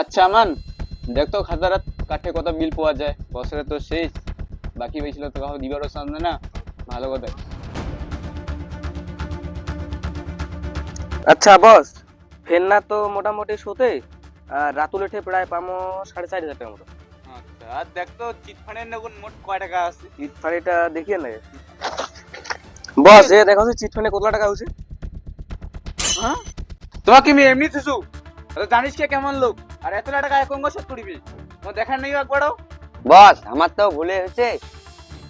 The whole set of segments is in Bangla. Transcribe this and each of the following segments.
আচ্ছা আমান দেখ তো খাতার কাঠে কত বিল পাওয়া যায়। বছরে তো শেষ বাকি বেছিল তো কাউ দিবারও সামনে না। ভালো কথা। আচ্ছা বস ফেরনা তো মোটামুটি শোতে আর রাতুল উঠে প্রায় পামো সাড়ে চার হাজার টাকা মতো। আচ্ছা আর দেখ তো চিটফান্ডের নগুন মোট কয় টাকা আছে? চিট ফাড়িটা দেখিয়ে না। বস এ দেখো তো চিট ফান্ডে কত টাকা হচ্ছে হ্যাঁ? তোমাকে আমি এমনি থুসু জানিস কে কেমন লোক? আর এত টাকা এক অঙ্গ শোধ করিবি? তোমার দেখার নেই একবারও বস আমার তো ভুলে হয়েছে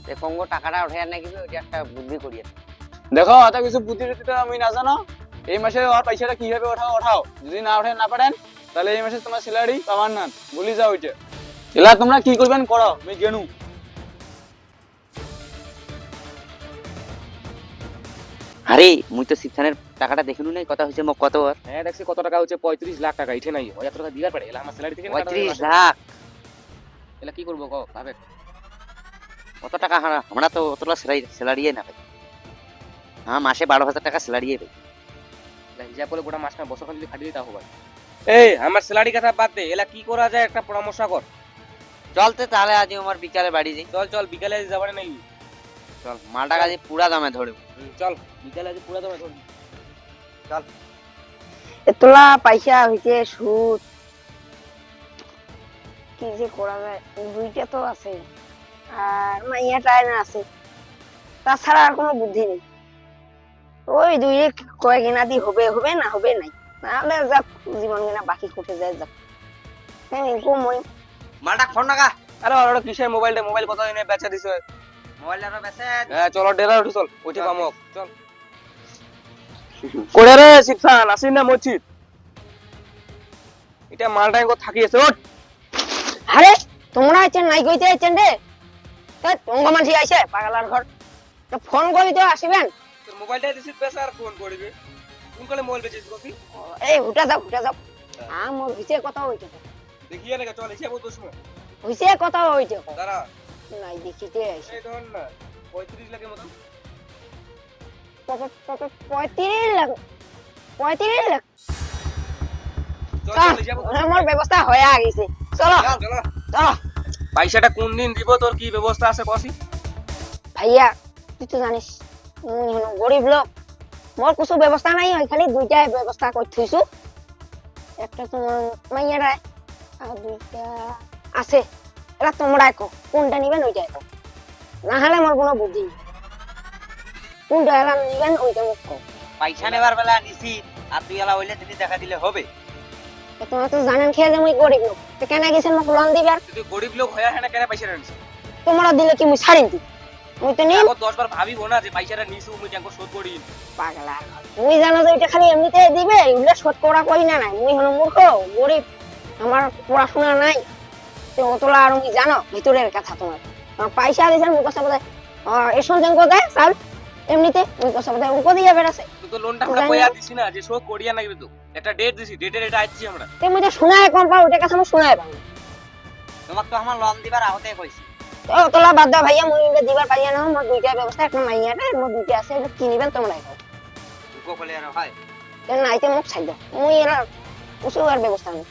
যে কঙ্গো টাকাটা উঠে নাকি ওইটা একটা বুদ্ধি করিয়ে দেখো অত কিছু বুদ্ধি টুদ্ধি তো আমি না জানো। এই মাসে ওর পয়সাটা কীভাবে ওঠাও ওঠাও। যদি না ওঠে না পারেন তাহলে এই মাসে তোমার স্যালারি পাবার না। বলি যাও ওইটা এলা তোমরা কি করবেন করো আমি গেনু। আরে মুই তো শিবখানের টাকাটা দেখে নাই কথা হয়েছে মোক কত আর হ্যাঁ দেখছি কত টাকা হচ্ছে পঁয়ত্রিশ লাখ টাকা ইঠে নাই। ওই এত টাকা দিবার পারে এলা আমার স্যালারি থেকে পঁয়ত্রিশ। লাখ। এলা কি করব কও ভাবে। কত টাকা হারা- আমরা তো অতটা স্যালারি স্যালারিয়ে না পাই হ্যাঁ মাসে বারো হাজার টাকা স্যালারিয়ে পাই হিসাব করে গোটা মাস না বছর যদি খাটি দিতে হবে এই আমার স্যালারি কথা বাদ দে এলা কি করা যায় একটা পরামর্শ কর। চলতে তাহলে আজ আমার বিকালে বাড়ি যাই। চল চল বিকালে যাবারে নাই। চল মালটা কাজে পুরা দামে ধরব। হুম, চল বিকালে আজ পুরা দামে ধরবি। এতলা পয়সা হইছে সুদ। কি যে করা যায় দুইটা তো আছে। আর মাইয়াটাই না আছে। তাছাড়া আর কোনো বুদ্ধি নেই। ওই দুই কয়েক দি হবে হবে না হবে নাই। নাহলে যাক জীবন কিনা বাকি কুটে যায় যাক। হ্যাঁ এরকম মই মালটা খন টাকা আরে ওর কিসের মোবাইলটা মোবাইল কত দিনে বেচা দিছে। মোবাইল আরও বেসে হ্যাঁ চলো ডেলা উঠে চল। ওইটা পামো চল। করে রে শিবসান আসিন না মসজিদ? এটা মালটা এগো থাকি আছে ওঠ। আরে তোমরা আছেন নাই কইতে আছেন রে? তা তঙ্গ মানসি আইছে পাগলার ঘর। তো ফোন করি তো আসিবেন? তোর মোবাইলটা দিছিস বেচা আর ফোন করবি? কোন কলে মোবাইল বেচিস কফি এই উঠা যাও উঠা যাও। আমার হইছে কথা হইতে দেখিয়ে না চল হিসাব দোষ মো হইছে কথা হইতে দাঁড়া। নাই দেখিতে আইছে। এই ধর না পঁয়ত্রিশ লাখের মতো। পঁয়ত্রিশ লাখ পঁয়ত্রিশ লাখ। চল চল, চল হিসাব আমার ব্যবস্থা হয়ে গেছে চলো। চল চল। চলো। পয়সাটা কোন দিন দিব তোর কি ব্যবস্থা আছে কসি ভাইয়া তুই তো জানিস গরিব লোক। মোর কিছু ব্যবস্থা নাই হয় খালি দুইটাই ব্যবস্থা করে থইছো একটা তোমার মাইয়ারায় আর দুইটা আছে। এটা তোমরাই কো কোনটা নিবেন ওইটাই কো। না হলে আমার কোনো বুদ্ধি নেই। নিবেন ওইটা পয়সা নেবার বেলা নিছি আর তুই এলা হইলে তিনি দেখা দিলে হবে। তোমরা তো জানেন খেয়ে যে গরিব লোক। তো কেন গেছেন মোক লোন দিবার? তুই গরিব লোক হয়ে কেন পয়সা নিস তোমরা দিলে কি মুই ছাড়িন দিই মুই তো নিম। দশ বার ভাবিব না যে পয়সাটা নিছু মুই ট্যাঙ্কো শোধ করি। পাগলা মুই জানো যে এটা খালি এমনিতে দিবে এগুলো শোধ করা করি না নাই। মুই হলো মূর্খ গরিব। আমার পড়াশোনা নাই। তো অতলা আর মুই জানো ভিতরের কথা তোমার। পয়সা দিয়েছেন মুখ কথা এসব যেন কোথায় চাল। এমনিতে মুই কথা বোধহয় উনকো দিয়ে বেড়াছে তো লোনটা আমরা কইয়া দিছি না যে শোধ করিয়া না তো। একটা ডেট দিছি ডেটের এটা আইছি আমরা। তো মুই তো শোনায় কম পাও ওইটা কথা মুই শোনায় পাও তোমাক তো আমার লোন দিবার আগতে কইছি। তো অতলা বাদ দাও ভাইয়া মুই এগুলো দিবার পারিয়া না মোর দুইটা ব্যবস্থা একটা মাইয়াটা মোর দুইটা আছে এগুলো কিনিবেন তোমরাই কও দুঃখ কলে আর হয়। তো নাইতে মুখ ছাই দাও মুই এরা কিছু আর ব্যবস্থা নেই।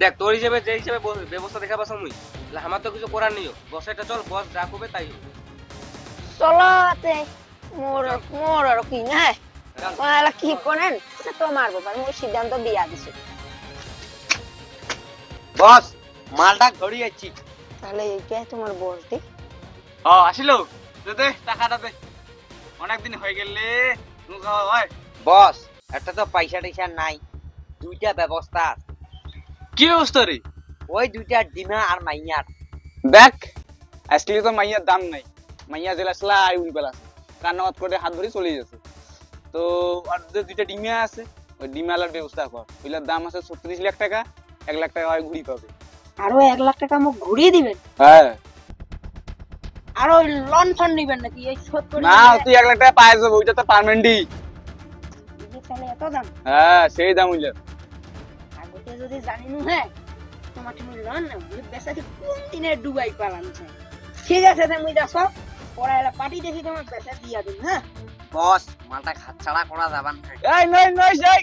দেখ তোর হিসেবে যে হিসেবে ব্যবস্থা দেখা পাস মুই আমার তো কিছু করার নেই বসেটা চল বস যা করবে তাই হবে। চলো তে মোর মোর আর কি না? ওরা কি করেন? তোমার মুই সিদ্ধান্ত দিয়া দিছি। বস মালটা ঘড়ি আছি তাহলে এইটাই তোমার বস দি? ও আসিল। দে দে টাকাটা দে। অনেকদিন হয়ে গেলে হয় বস একটা তো পয়সা টয়সা নাই দুইটা ব্যবস্থা কি ব্যবস্থা রে? ওই দুইটা ডিমা আর মাইয়ার। দেখ আজকে তো মাইয়ার দাম নাই। মাইয়া জেলা আসলা আর উড়ি পেলা কান্নাত করে হাত ধরে চলে যাচ্ছে। তো আর যে দুইটা ডিমিয়া আছে ওই ডিমালার ব্যবস্থা কর। ওইটার দাম আছে ছত্রিশ লাখ টাকা এক লাখ টাকা হয় ঘুরি পাবে। আরও এক লাখ টাকা মোক ঘুরিয়ে দিবেন? হ্যাঁ। আর ওই লোন ফোন নিবেন নাকি? এই করে না তুই এক লাখ টাকা যাব ওইটা তো পারমানেন্টই তাহলে এত দাম? হ্যাঁ সেই দাম হইলে আগতে যদি জানি নু হ্যাঁ তোমার তুমি লোন না বেসাকে কোন দিনে ডুবাই পালাম ঠিক আছে তুমি দেখো পরে এলা পার্টি দেখি তোমার পেশা দিয়া দিন হ্যাঁ? বস মালটা হাত ছাড়া করা যাবান না। এই নয় নয় যাই।